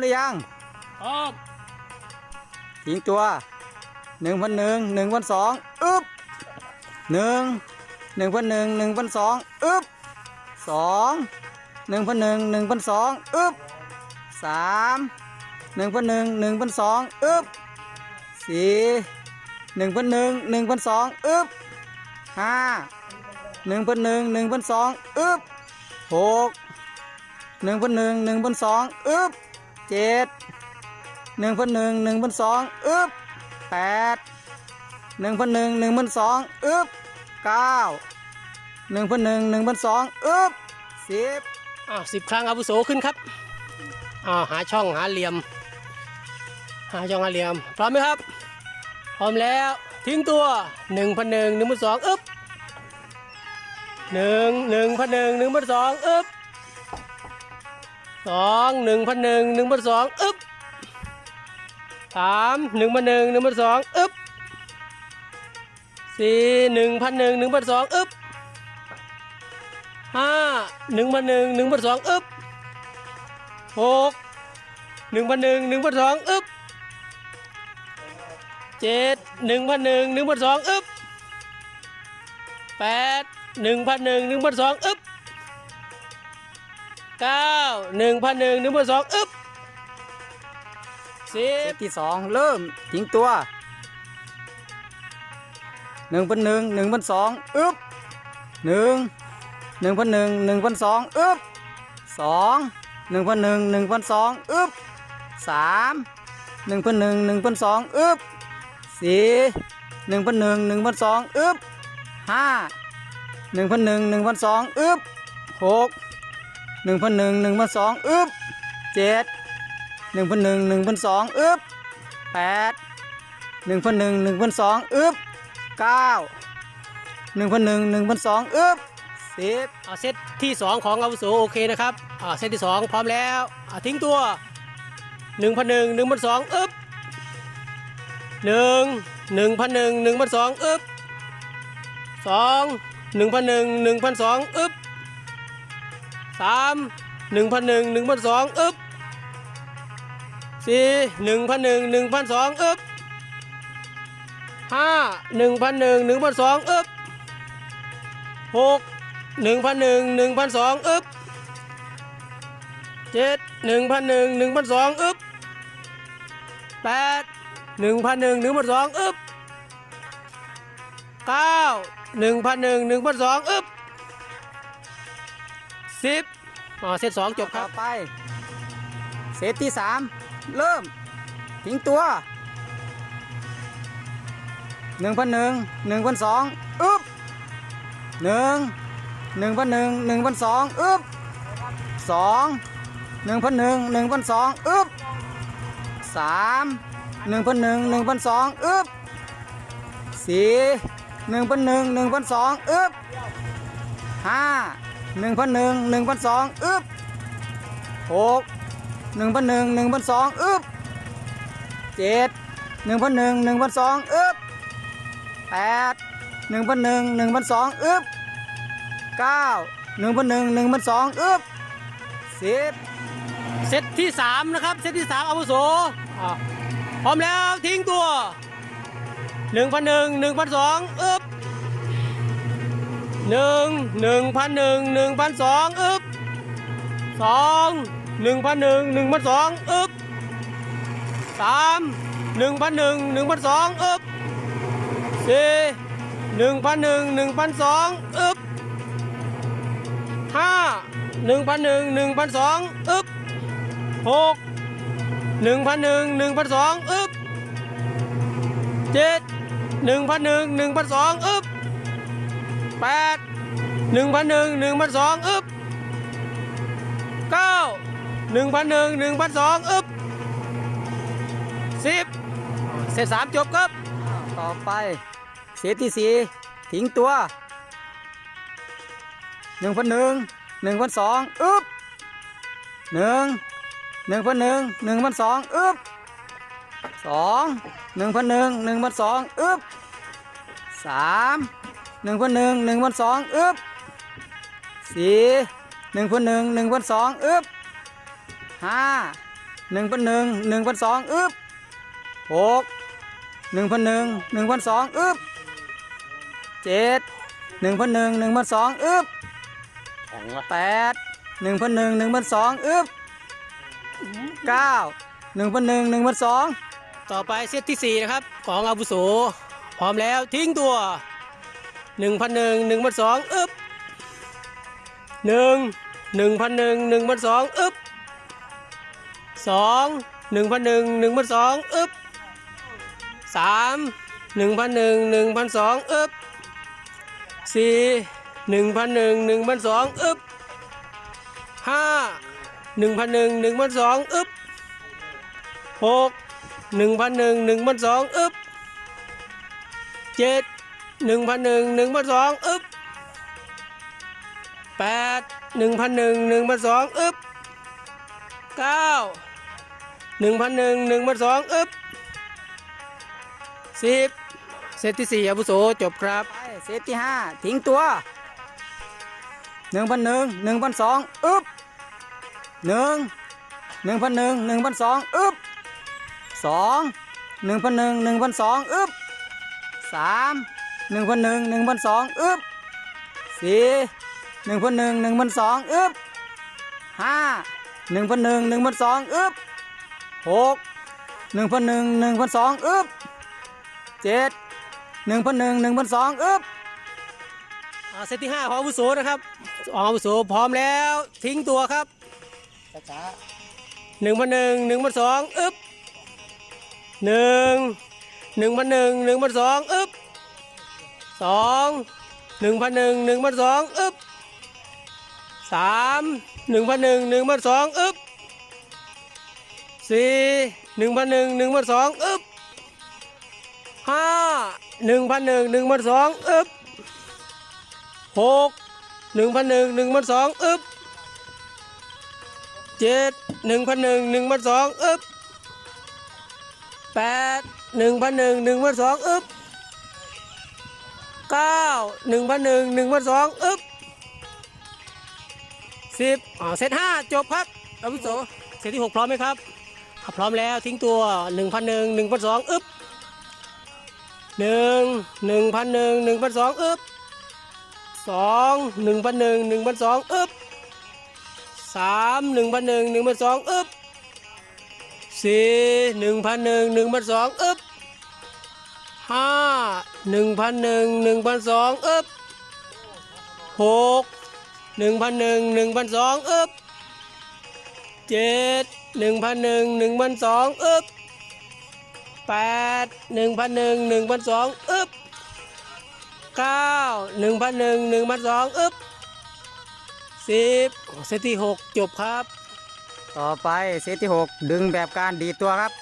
หรือยังพร้อมทิ้งตัวหนึ่งพันหนึ่งหนึ่งพันสองอึ๊บหนึ่งหนึ่งพันหนึ่งหนึ่งพันสองอึ๊บสองหนึ่งพันหนึ่งหนึ่งพันสองอึ๊บสามหนึ่งพันหนึ่งหนึ่งพันสองอึ๊บสี่หนึ่งพันหนึ่งหนึ่งพันสองอึ๊บห้าหนึ่งพันหนึ่งหนึ่งพันสองอึ๊บหกหนึ่งพันหนึ่งหนึ่งพันสองอึ๊บ เจ็ดหนึ่งพันหนึ่งหนึ่งพันสองอึ๊บแปดหนึ่งพันหนึ่งหนึ่งพันสองอึ๊บเก้าหนึ่งพันหนึ่งหนึ่งพันสองอึ๊บสิบอ้าวสิบครั้งอาวุโสขึ้นครับอ้าวหาช่องหาเหลี่ยม หาช่องหาเหลี่ยม พร้อมไหมครับ พร้อมแล้วทิ้งตัวหนึ่งพันหนึ่งหนึ่งพันสองอึ๊บหนึ่งหนึ่งพันหนึ่งหนึ่งพันสองอึ๊บ สองหนึ่งพันหนึ่งหนึ่งพันสองอึ๊บสามหนึ่งพันหนึ่งหนึ่งพันสองอึ๊บสี่หนึ่งพันหนึ่งหนึ่งพันสองอึ๊บห้าหนึ่งพันหนึ่งหนึ่งพันสองอึ๊บหกหนึ่งพันหนึ่งหนึ่งพันสองอึ๊บเจ็ดหนึ่งพันหนึ่งหนึ่งพันสองอึ๊บแปดหนึ่งพันหนึ่งหนึ่งพันสองอึ๊บ เก้าหนึ่งพันหนึ่งหนึ่งพันสองอึ๊บสิเซบตที่สองเริ่มทิ้งตัวหนึ่งพันหนึ่งหนึ่งพันสองอึ๊บหนึ่งหนึ่งพันหนึ่งหนึ่งพันสองอึ๊บสองหนึ่งพันหนึ่งหนึ่งพันสองอึ๊บสามหนึ่งพันหนึ่งหนึ่งพันสองอึ๊บสี่หนึ่งพันหนึ่งหนึ่งพันสองอึ๊บห้าหนึ่งพันหนึ่งหนึ่งพันสองอึ๊บหก หนึ่งพันหนึ่งหนึ่งพันสองอึ๊บเจ็ดหนึ่งพันหนึ่งหนึ่งพันสองอึ๊บแปดหนึ่งพันหนึ่งหนึ่งพันสองอึ๊บเก้าหนึ่งพันหนึ่งหนึ่งพันสองอึ๊บสิบอ่าเซตที่สองของอาวุโสโอเคนะครับอ่าเซตที่สองพร้อมแล้วอ่าทิ้งตัวหนึ่งพันหนึ่งหนึ่งพันสองอึ๊บหนึ่งหนึ่งพันหนึ่งหนึ่งพันสองอึ๊บสองหนึ่งพันหนึ่งหนึ่งพันสองอึ๊บ สามหนึ่งพันหนึ่งหนึ่งพันสองอึ๊บสี่หนึ่งพันหนึ่งหนึ่งพันสองอึ๊บห้าหนึ่งพันหนึ่งหนึ่งพันสองอึ๊บหกหนึ่งพันหนึ่งหนึ่งพันสองอึ๊บเจ็ดหนึ่งพันหนึ่งหนึ่งพันสองอึ๊บแปดหนึ่งพันหนึ่งหนึ่งพันสองอึ๊บเก้าหนึ่งพันหนึ่งหนึ่งพันสองอึ๊บ สิบอ๋อเซตสองจบคต่รัอบ ไป เซตที่สามเริ่ม ทิ้งตัวหนึ่งพันหนึ่งหนึ่งพันสองอึ๊บหนึ่งหนึ่งพันหนึ่งหนึ่งพันสองอึ๊บสองหนึ่งพันหนึ่งหนึ่งพันสองอึ๊บสามหนึ่งพันหนึ่งหนึ่งพันสองอึ๊บสี่หนึ่งพันหนึ่งหนึ่งพันสองอึ๊บห้า หนึ่งพันหนึ่งหนึ่งพันสองอึ๊บหกหนึ่งพันหนึ่งหนึ่งพันสองอึ๊บเจ็ดหนึ่งพันหนึ่งหนึ่งพันสองอึ๊บแปดหนึ่งพันหนึ่งหนึ่งพันสองอึ๊บเก้าหนึ่งพันหนึ่งหนึ่งพันสองอึ๊บสิบเซตที่สามนะครับ เซตที่สามอาวุโสพร้อมแล้วทิ้งตัวหนึ่งพันหนึ่งหนึ่งพันสองอึ๊บ หนึ่งหนึ่งพันหนึ่งหนึ่งพันสองอึ๊บสองหนึ่งพันหนึ่งหนึ่งพันสองอึ๊บสามหนึ่งพันหนึ่งหนึ่งพันสองอึ๊บสี่หนึ่งพันหนึ่งหนึ่งพันสองอึ๊บห้าหนึ่งพันหนึ่งหนึ่งพันสองอึ๊บหกหนึ่งพันหนึ่งหนึ่งพันสองอึ๊บเจ็ดหนึ่งพันหนึ่งหนึ่งพันสองอึ๊บ แปดหนึ่งพันหนึ่งหนึ่งพันสองอึ๊บเก้าหนึ่งพันหนึ่งหนึ่งพันสองอึ๊บสิบเสร็จสามจบครับ ต่อไปเซตที่สี่ทิ้งตัวหนึ่งพันหนึ่งหนึ่งพันสองอึ๊บหนึ่งหนึ่งพันหนึ่งหนึ่งพันสองอึ๊บสองหนึ่งพันหนึ่งหนึ่งพันสองอึ๊บสาม หนึ่งพันหนึ่งหนึ่งพันสองอึ๊บสี่หนึ่งพันหนึ่งหนึ่งพันสองอึ๊บห้าหนึ่งพันหนึ่งหนึ่งพันสองอึบหกหนึ่งพันหนึ่งหนึ่งพันสองอึบเจ็ดหนึ่งพันหนึ่งหนึ่งพันสองอึบแข็งวะแปดหนึ่งพันหนึ่งหนึ่งพันสองอึบเก้าหนึ่งพันหนึ่งหนึ่งพันสองต่อไปเซตที่สี่นะครับ ของอาวุโสพร้อมแล้วทิ้งตัว หนึ่งพันหนึ่งหนึ่งพันสองอึบหนึ่งหนึ่งพันหนึ่งหนึ่งพันสองอึบสองหนึ่งพันหนึ่งหนึ่งพันสองอึบสามหนึ่งพันหนึ่งหนึ่งพันสองอึบสี่หนึ่งพันหนึ่งหนึ่งพันสองอึบห้าหนึ่งพันหนึ่งหนึ่งพันสองอึบหกหนึ่งพันหนึ่งหนึ่งพันสองอึบเจ็ด หนึ่งพันหนึ่งหนึ่งพันสองอึบแปดหนึ่งพันหนึ่งหนึ่งพันสองอึบเก้าหนึ่งพันหนึ่งหนึ่งพันสองอึบสิบเซตที่สี่อาวุโสจบครับเซตที่ห้าทิ้งตัวหนึ่งพันหนึ่งหนึ่งพันสองอึบหนึ่งหนึ่งพันหนึ่งหนึ่งพันสองอึบสองหนึ่งพันหนึ่งหนึ่งพันสองอึบสาม หนึ่งพันหนึ่งหนึ่งพันสองอึบสี่หนึ่งพันหนึ่งหนึ่งพันสองอึบห้าหนึ่งพันหนึ่งหนึ่งพันสองอึบหกหนึ่งพันหนึ่งหนึ่งพันสองอึบเจ็ดหนึ่งพันหนึ่งหนึ่งพันสองอึบอ่าเซตที่ห้าของอาวุโสนะครับของอาวุโสพร้อมแล้วทิ้งตัวครับช้าหนึ่งพันหนึ่งหนึ่งพันสองอึบหนึ่งหนึ่งพันหนึ่งหนึ่งพันสองอึบ สองหนึ่งพันหนึ่งหนึ่งพันสองอึบสามหนึ่งพันหนึ่งหนึ่งพันสองอึบสี่หนึ่งพันหนึ่งหนึ่งพันสองอึบห้าหนึ่งพันหนึ่งหนึ่งพันสองอึบหกหนึ่งพันหนึ่งหนึ่งพันสองอึบเจ็ดหนึ่งพันหนึ่งหนึ่งพันสองอึบแปดหนึ่งพันหนึ่งหนึ่งพันสองอึบ เก้าหนึ่งพันหนึ่งหนึ่งพันสองอึบสิบอ๋อเซตห้าจบครับอาวุโสเซตที่หกพร้อมไหมครับอะพร้อมแล้วทิ้งตัวหนึ่งพันหนึ่งหนึ่งพันสองอึบหนึ่งหนึ่งพันหนึ่งหนึ่งพันสองอึบสองหนึ่งพันหนึ่งหนึ่งพันสองอึบสามหนึ่งพันหนึ่งหนึ่งพันสองอึบสี่หนึ่งพันหนึ่งหนึ่งพันสองอึบห้า หนึ่งพันหนึ่งหนึ่งพันสองอึบหกหนึ่งพันหนึ่งหนึ่งพันสองอึบเจ็ดหนึ่งพันหนึ่งหนึ่งพันสองอึบแปดหนึ่งพันหนึ่งหนึ่งพันสองอึบเก้าหนึ่งพันหนึ่งหนึ่งพันสองอึบสิบเซตที่หกจบครับ ต่อไปเซตที่หกดึงแบบการดีตัวครับ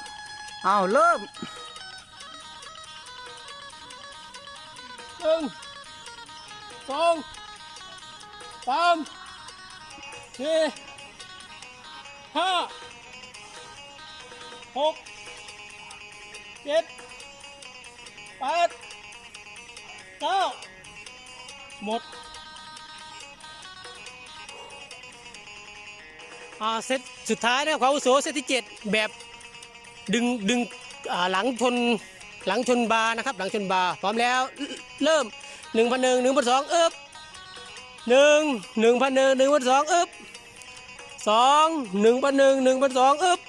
เอาเริ่ม สองสามสี่ห้าหกเจ็ดแปดเก้าหมดอ่าเซตสุดท้ายนะครับความอาวุโสเซตที่ 7 แบบดึงดึงอ่าหลังชนหลังชนบานะครับ หลังชนบาพร้อมแล้วเริ่ม 1 0 0 1 1 1 2เอิบหนึ่งหนึ่งพันหนึ่งหนึ่งพันสองเอิบสองหนึ่งพันหนึ่งหนึ่งพันสองเอิบ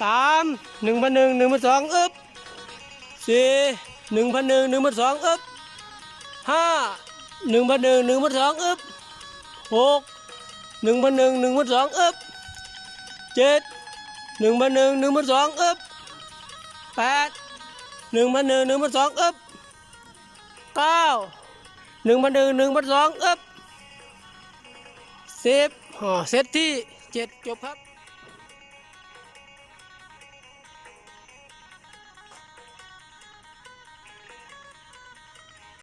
สามหนึ่งพันหนึ่งหนึ่งพันสองเอิบสี่หนึ่งพันหนึ่งหนึ่งพันสองเอิบห้าหนึ่งพันหนึ่งหนึ่งพันสองเอิบหกหนึ่งพันหนึ่งหนึ่งพันสองอึบเจ็ดหนึ่งพันหนึ่งหนึ่งพันสองอึบแปดหนึ่งพันหนึ่งหนึ่งพันสองอึบ เก้าหนึ่งพันหนึ่งหนึ่งพันสองอึบสิบหอเซตที่เจ็ดจบครับ